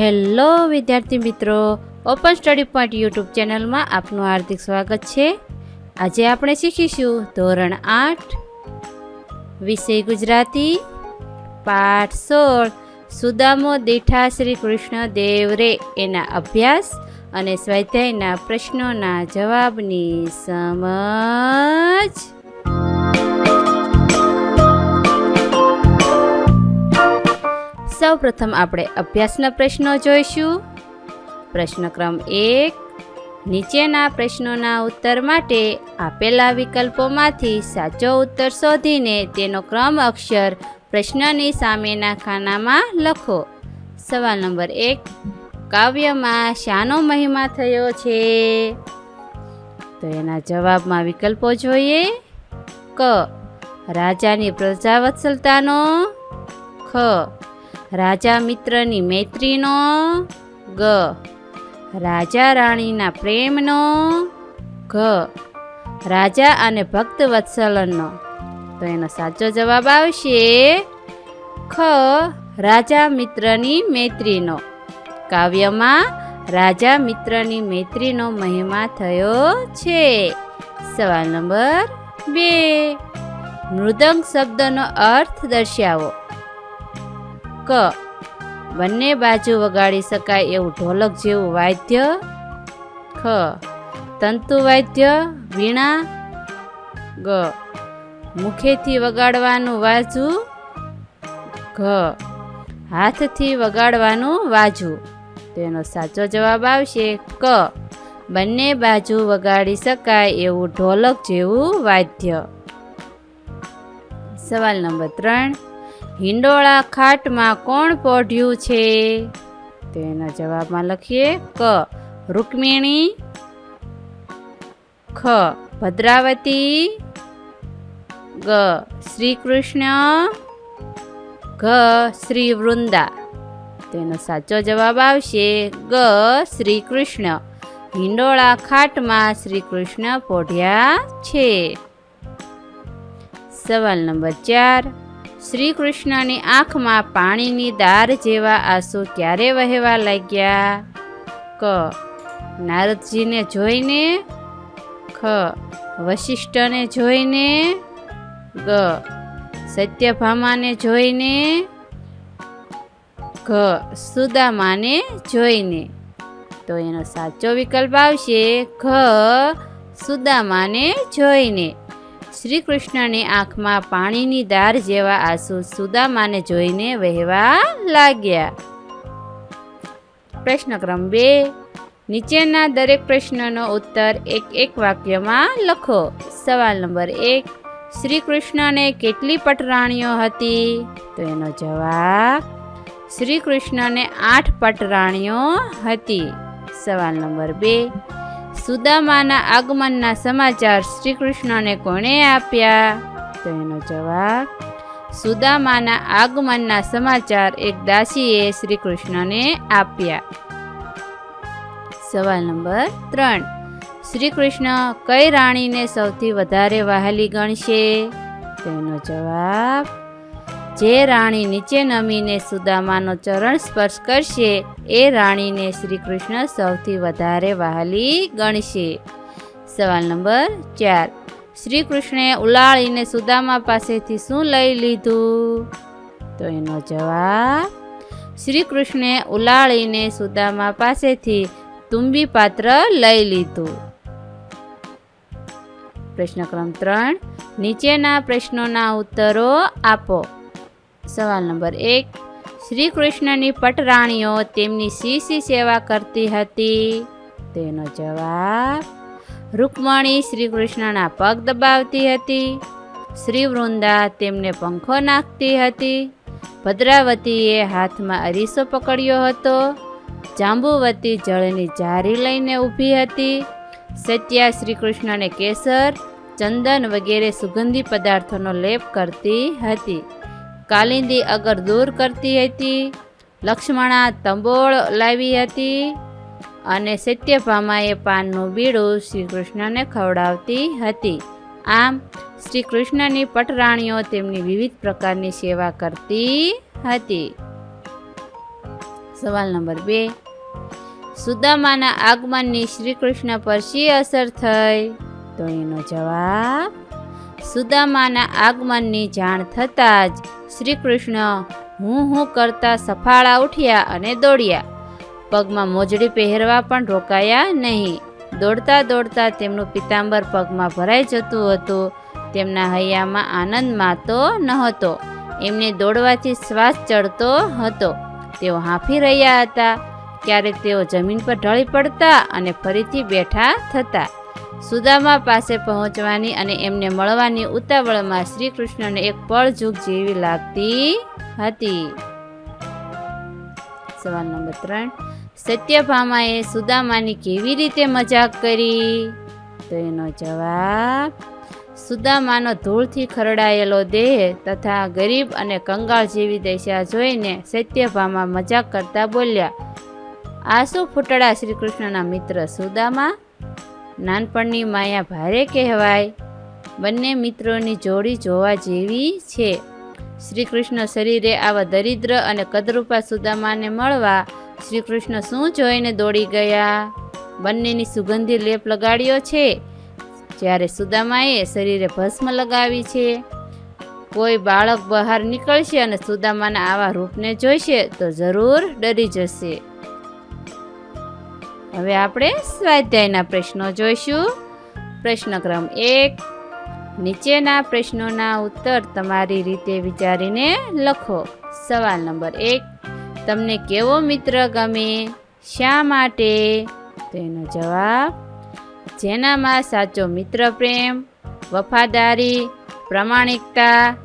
Hello વિદ્યાર્થી મિત્રો open study point YouTube ચેનલમાં આપનું હાર્દિક સ્વાગત છે. આજે આપણે શીખીશું ધોરણ આઠ, વિષય ગુજરાતી, પાઠ સોળ, સુદામો દીઠા શ્રી કૃષ્ણ દેવ રે. એના અભ્યાસ અને સ્વાધ્યાયના પ્રશ્નોના જવાબની સમજ. સૌ પ્રથમ આપણે અભ્યાસના પ્રશ્નો જોઈશું. પ્રશ્ન ક્રમ એક, નીચેના પ્રશ્નોના ઉત્તર માટે આપેલા વિકલ્પોમાંથી સાચો ઉત્તર શોધીને તેનો ક્રમ અક્ષર પ્રશ્નની સામેના ખાનામાં લખો. સવાલ નંબર એક, કાવ્યમાં શાનો મહિમા થયો છે? તો એના જવાબમાં વિકલ્પો જોઈએ. ક, રાજાની પ્રજાવત્સલતાનો. ખ રાજા મિત્રની મૈત્રીનો ગ. રાજા રાણીના પ્રેમનો ઘ. રાજા અને ભક્ત વત્સલનનો તો એનો સાચો જવાબ આવશે ખ. રાજા મિત્રની મૈત્રીનો. કાવ્યમાં રાજા મિત્રની મૈત્રીનો મહિમા થયો છે. સવાલ નંબર બે. મૃદંગ શબ્દનો અર્થ દર્શાવો. ક બંને બાજુ વગાડી શકાય એવું ઢોલક જેવું વાદ્ય. ખ. તંતુ વાદ્ય, વીણા. ગ. મુખેથી વગાડવાનું વાજુ. ઘ. હાથથી વગાડવાનું વાજુ. તેનો સાચો જવાબ આવશે ક. બંને બાજુ વગાડી શકાય એવું ઢોલક જેવું વાદ્ય. સવાલ નંબર ત્રણ. હિંડોળા ખાટમાં કોણ પોઢ્યું છે? તો એના જવાબમાં લખીએ ક. રૂકમિણી, ખ. ભદ્રાવતી, ગ. શ્રી કૃષ્ણ ઘ. શ્રી વૃંદા તેનો સાચો જવાબ આવશે ગ. શ્રી કૃષ્ણ હિંડોળા ખાટમાં શ્રી કૃષ્ણ પોઢ્યા છે. સવાલ નંબર ચાર. શ્રી કૃષ્ણની આંખમાં પાણીની દાર જેવા આંસુ ક્યારે વહેવા લાગ્યા? ક. નારદજીને જોઈને. ખ. વશિષ્ઠને જોઈને. ગ. સત્યભામાને જોઈને. ઘ. સુદામાને જોઈને. તો એનો સાચો વિકલ્પ આવશે. ઘ. સુદામાને જોઈને. શ્રી કૃષ્ણની આંખમાં પાણીની દાર જેવા આંસુ સુદામાને જોઈને વહેવા લાગ્યા. પ્રશ્ન ક્રમ બે, નીચેના દરેક પ્રશ્નનો ઉત્તર એક એક વાક્યમાં લખો. સવાલ નંબર એક શ્રી કૃષ્ણને કેટલી પટરાણીઓ હતી? તો એનો જવાબ શ્રી કૃષ્ણને આઠ પટરાણીઓ હતી. સવાલ નંબર બે સુદામાના આગમનના સમાચાર શ્રી કૃષ્ણને કોણે આપ્યા? તો એનો જવાબ, સુદામાના આગમનના સમાચાર એક દાસીએ શ્રી કૃષ્ણને આપ્યા. સવાલ નંબર ત્રણ શ્રી કૃષ્ણ કઈ રાણીને સૌથી વધારે વહાલી ગણશે? તેનો જવાબ જે રાણી નીચે નમીને સુદામાનો ચરણ સ્પર્શ કરશે, એ રાણીને શ્રી કૃષ્ણ સૌથી વધારે વહાલી ગણશે. સવાલ નંબર ચાર. શ્રી કૃષ્ણે ઉલાળીને સુદામા પાસેથી શું લઈ લીધું? તો એનો જવાબ શ્રી કૃષ્ણે ઉલાળીને સુદામા પાસેથી તુંબી પાત્ર લઈ લીધું. પ્રશ્ન ક્રમ ત્રણ. નીચેના પ્રશ્નોના ઉત્તરો આપો. સવાલ નંબર એક, શ્રી કૃષ્ણની પટરાણીઓ તેમની શી શી સેવા કરતી હતી? તેનો જવાબ, રૂકમણી શ્રી કૃષ્ણના પગ દબાવતી હતી. શ્રી વૃંદા તેમને પંખો નાખતી હતી. ભદ્રાવતીએ હાથમાં અરીસો પકડ્યો હતો. જાંબુવતી જળની જારી લઈને ઊભી હતી. સત્યા શ્રી કૃષ્ણને કેસર, ચંદન વગેરે સુગંધી પદાર્થોનો લેપ કરતી હતી. કાલિંદી અગર દૂર કરતી હતી, લક્ષ્મણા તંબોળ લાવી હતી અને સત્યભામાએ પાનનું બીડું શ્રી કૃષ્ણને ખવડાવતી હતી. આમ શ્રી કૃષ્ણની પટરાણીઓ તેમની વિવિધ પ્રકારની સેવા કરતી હતી. સવાલ નંબર બે. સુદામાના આગમનની શ્રી કૃષ્ણ પર શી અસર થઈ? તો એનો જવાબ, સુદામાના આગમનની જાણ થતાં જ શ્રી કૃષ્ણ હું હું કરતા સફાળા ઉઠ્યા અને દોડ્યા. પગમાં મોજડી પહેરવા પણ રોકાયા નહીં. દોડતા દોડતા તેમનું પિતાંબર પગમાં ભરાઈ જતું હતું. તેમના હૈયામાં આનંદ માતો નહોતો. એમને દોડવાથી શ્વાસ ચડતો હતો. તેઓ હાંફી રહ્યા હતા. ક્યારેક તેઓ જમીન પર ઢળી પડતા અને ફરીથી બેઠા થતા. સુદામા પાસે પહોંચવાની અને એમને મળવાની ઉતાવળમાં શ્રી કૃષ્ણને એક પળજુગ જેવી લાગતી હતી. સવાલ નંબર ત્રણ. સત્યભામાએ સુદામાની કેવી રીતે મજાક કરી? તો એનો જવાબ, સુદામાનો ધૂળથી ખરડાયેલો દેહ તથા ગરીબ અને કંગાળ જેવી દશા જોઈને સત્યભામા મજાક કરતા બોલ્યા આ શું ફૂટડા શ્રી કૃષ્ણના મિત્ર સુદામા નાનપણની માયા ભારે કહેવાય. બંને મિત્રોની જોડી જોવા જેવી છે. શ્રી કૃષ્ણ શરીરે આવા દરિદ્ર અને કદરૂપા સુદામાને મળવા શ્રી કૃષ્ણ શું જોઈને દોડી ગયા? બંનેની સુગંધી લેપ લગાડ્યો છે. જ્યારે સુદામાએ શરીરે ભસ્મ લગાવી છે. કોઈ બાળક બહાર નીકળશે અને સુદામાના આવા રૂપને જોઈશે તો જરૂર ડરી જશે. હવે આપણે સ્વાધ્યાયના પ્રશ્નો જોઈશું. પ્રશ્ન ક્રમ એક, નીચેના પ્રશ્નોના ઉત્તર તમારી રીતે વિચારીને લખો. સવાલ નંબર એક, તમને કેવો મિત્ર ગમે? શા માટે? તેનો જવાબ, જેનામાં સાચો મિત્ર પ્રેમ, વફાદારી, પ્રમાણિકતા,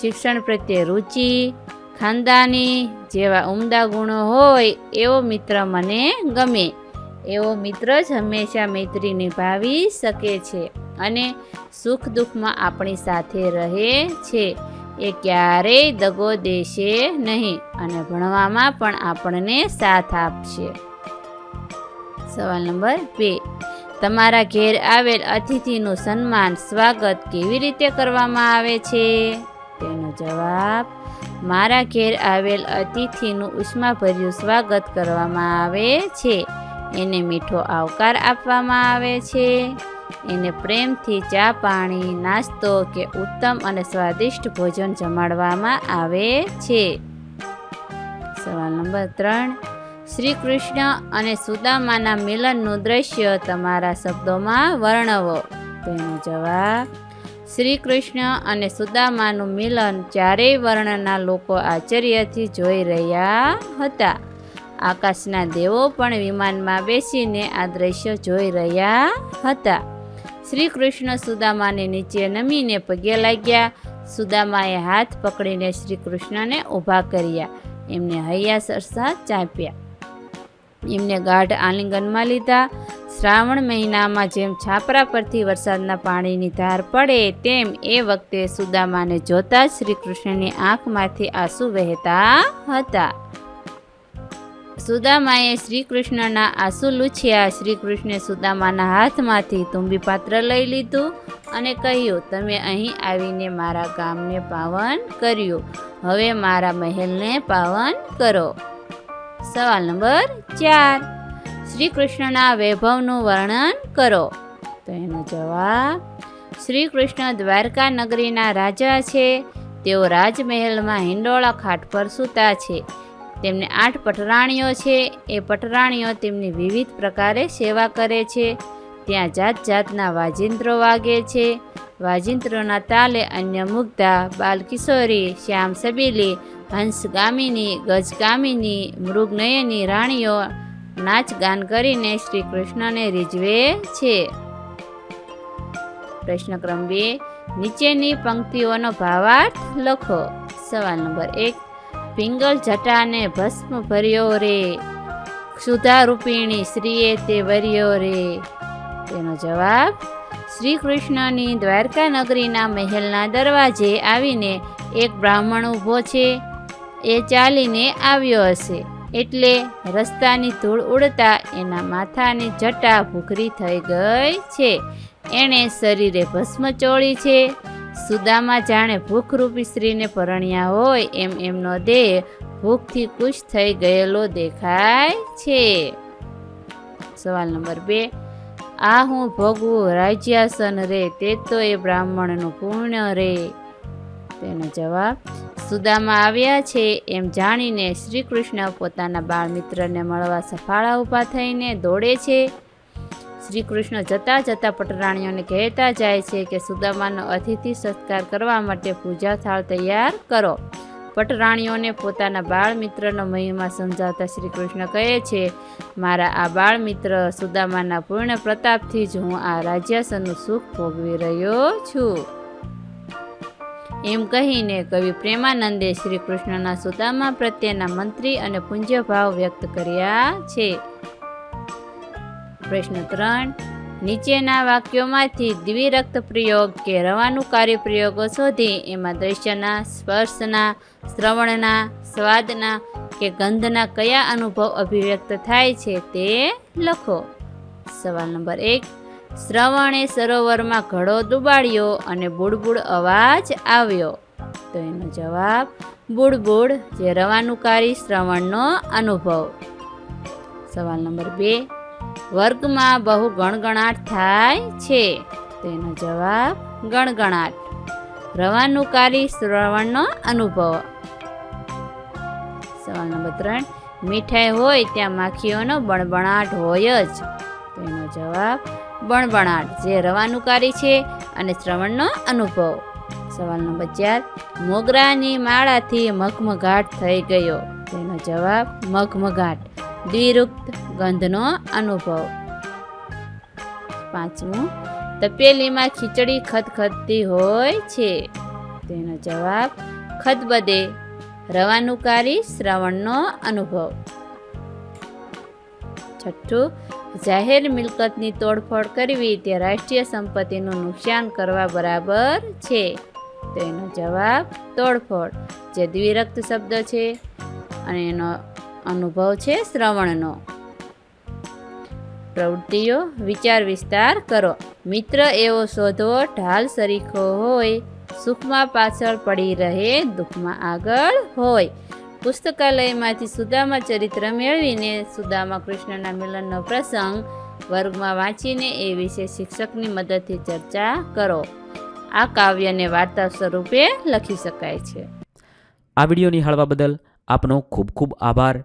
શિક્ષણ પ્રત્યે રુચિ, ખાનદાની જેવા ઉમદા ગુણો હોય એવો મિત્ર મને ગમે. એવો મિત્ર જ હંમેશા મૈત્રી નિભાવી શકે છે અને સુખ દુઃખમાં આપણી સાથે રહે છે. એ ક્યારેય દગો દેશે નહીં અને ભણવામાં પણ આપણને સાથ આપશે. સવાલ નંબર બે. તમારા ઘેર આવેલ અતિથિનું સન્માન સ્વાગત કેવી રીતે કરવામાં આવે છે? તેનો જવાબ, મારા ઘેર આવેલ અતિથિનું ઉષ્માભર્યું સ્વાગત કરવામાં આવે છે. એને મીઠો આવકાર આપવામાં આવે છે. એને પ્રેમથી ચા પાણી, નાસ્તો કે ઉત્તમ અને સ્વાદિષ્ટ ભોજન જમાડવામાં આવે છે. સવાલ નંબર ત્રણ. શ્રી કૃષ્ણ અને સુદામાના મિલનનું દ્રશ્ય તમારા શબ્દોમાં વર્ણવો. તેનો જવાબ, શ્રી કૃષ્ણ અને સુદામાનું મિલન ચારેય વર્ણના લોકો આશ્ચર્યથી જોઈ રહ્યા હતા. આકાશના દેવો પણ વિમાનમાં બેસીને આ દ્રશ્ય જોઈ રહ્યા હતા. શ્રી કૃષ્ણ સુદામાને નીચે નમીને પગે લાગ્યા. સુદામાએ હાથ પકડીને શ્રી કૃષ્ણને ઊભા કર્યા. એમને હૈયા સરસા ચાંપ્યા. એમને ગાઢ આલિંગનમાં લીધા. શ્રાવણ મહિનામાં જેમ છાપરા પરથી વરસાદના પાણીની ધાર પડે, તેમ એ વખતે સુદામાને જોતા શ્રી કૃષ્ણની આંખમાંથી આંસુ વહેતા હતા. સુદામાએ શ્રી કૃષ્ણના આંસુ લૂછ્યા. શ્રી કૃષ્ણે સુદામાના હાથમાંથી તુંબી પાત્ર લઈ લીધું અને કહ્યું, તમે અહીં આવીને મારા ગામને પાવન કર્યું. હવે મારા મહેલને પાવન કરો. સવાલ નંબર ચાર. શ્રી કૃષ્ણના વૈભવનું વર્ણન કરો. તો એનો જવાબ શ્રી કૃષ્ણ દ્વારકા નગરીના રાજા છે. તેઓ રાજમહેલમાં હિંડોળા ખાટ પર સૂતા છે. તેમને આઠ પટરાણીઓ છે. એ પટરાણીઓ તેમની વિવિધ પ્રકારે સેવા કરે છે. ત્યાં જાત જાતના વાજિંત્રો વાગે છે. વાજિંત્રોના તાલે અન્ય મુગ્ધા બાલકિશોરી શ્યામ સબીલી હંસગામિની, ગજગામિની, મૃગનયની રાણીઓ નાચ ગાન કરીને શ્રી કૃષ્ણને રીઝવે છે. પ્રશ્ન ક્રમ બે, નીચેની પંક્તિઓનો ભાવાર્થ લખો. સવાલ નંબર એક પિંગલ જટાને ભસ્મ ભર્યો રે. સુધારૂપિણી શ્રીએ તે વર્યો રે. તેનો જવાબ શ્રી કૃષ્ણની દ્વારકા નગરીના મહેલના દરવાજે આવીને એક બ્રાહ્મણ ઊભો છે. એ ચાલીને આવ્યો હશે. એટલે રસ્તાની ધૂળ ઉડતા એના માથાની જટા ભૂખરી થઈ ગઈ છે. એણે શરીરે ભસ્મ ચોળી છે. સુદામા જાણે ભૂખરૂપી સ્ત્રીને પરણ્યા હોય, એમ એમનો દેહ ભૂખથી ખુશ થઈ ગયેલો દેખાય છે. સવાલ નંબર બે. આ હું ભોગવું રાજ્યાસન રે, તે તો એ બ્રાહ્મણનું પુણ્ય રે. તેનો જવાબ, સુદામા આવ્યા છે, એમ જાણીને શ્રી કૃષ્ણ પોતાના બાળ મિત્રને મળવા સફાળા ઊભા થઈને દોડે છે. શ્રી કૃષ્ણ જતા જતા પટરાણીઓને કહેતા જાય છે કે સુદામાનો અતિથિ સત્કાર કરવા માટે પૂજા થાળ તૈયાર કરો. પટરાણીઓને પોતાના બાળ મિત્રનો મહિમા સમજાવતા શ્રી કૃષ્ણ કહે છે, મારા આ બાળ મિત્ર સુદામાના પૂર્ણ પ્રતાપથી જ હું આ રાજ્યાસનનું સુખ ભોગવી રહ્યો છું. એમ કહીને કવિ પ્રેમાનંદે શ્રી કૃષ્ણના સુદામા પ્રત્યેના મંત્રી અને પૂંજ્યભાવ વ્યક્ત કર્યા છે. પ્રશ્ન ત્રણ. નીચેના વાક્યોમાંથી દ્વિરક્ત પ્રયોગ કે રવાનુકારી પ્રયોગો શોધી એમાં દ્રશ્યના, સ્પર્શના, શ્રવણના, સ્વાદના કે ગંધના કયા અનુભવ અભિવ્યક્ત થાય છે તે લખો. સવાલ નંબર એક. શ્રવણે સરોવરમાં ઘડો દુબાડ્યો અને બુડબુડ અવાજ આવ્યો. તો એનો જવાબ, બુડબુડ, જે રવાનુકારી શ્રવણનો અનુભવ. સવાલ નંબર બે. વર્ગમાં બહુ ગણગણાટ થાય છે. તેનો જવાબ ગણગણાટ. રવાનુકારી શ્રવણનો અનુભવ. સવાલ નંબર ત્રણ. મીઠાઈ હોય ત્યાં માખીઓનો બણબણાટ હોય જ. તેનો જવાબ બણબણાટ, જે રવાનુકારી છે અને શ્રવણનો અનુભવ. સવાલ નંબર ચાર. મોગરાની માળાથી મગમઘાટ થઈ ગયો. તેનો જવાબ મઘમઘાટ દ્વિરુક્ત ગંધનો અનુભવ. પાંચમું, તપેલીમાં ખીચડી ખતખતતી હોય છે. તેનો જવાબ, ખદબદે, રવાનુકારી શ્રવણનો અનુભવ. છઠ્ઠું, જાહેર મિલકતની તોડફોડ કરવી તે રાષ્ટ્રીય સંપત્તિનું નુકસાન કરવા બરાબર છે. તેનો જવાબ, તોડફોડ, જે દ્વિરક્ત શબ્દ છે. અને એનો અનુભવ છે શ્રવણનો. પ્રવૃત્તિઓ, વિચાર વિસ્તાર કરો. મિત્ર એવો શોધો ઢાલ સરીખો હોય. સુખમાં પાછળ પડી રહે, દુઃખમાં આગળ હોય. પુસ્તકાલયમાંથી સુદામા ચરિત્ર મેળવીને સુદામા કૃષ્ણના મિલનનો પ્રસંગ વર્ગમાં વાંચીને એ વિશે શિક્ષકની મદદથી ચર્ચા કરો. આ કાવ્યને વાર્તા સ્વરૂપે લખી શકાય છે. આ વીડિયો નિહાળવા બદલ આપનો ખૂબ ખૂબ આભાર.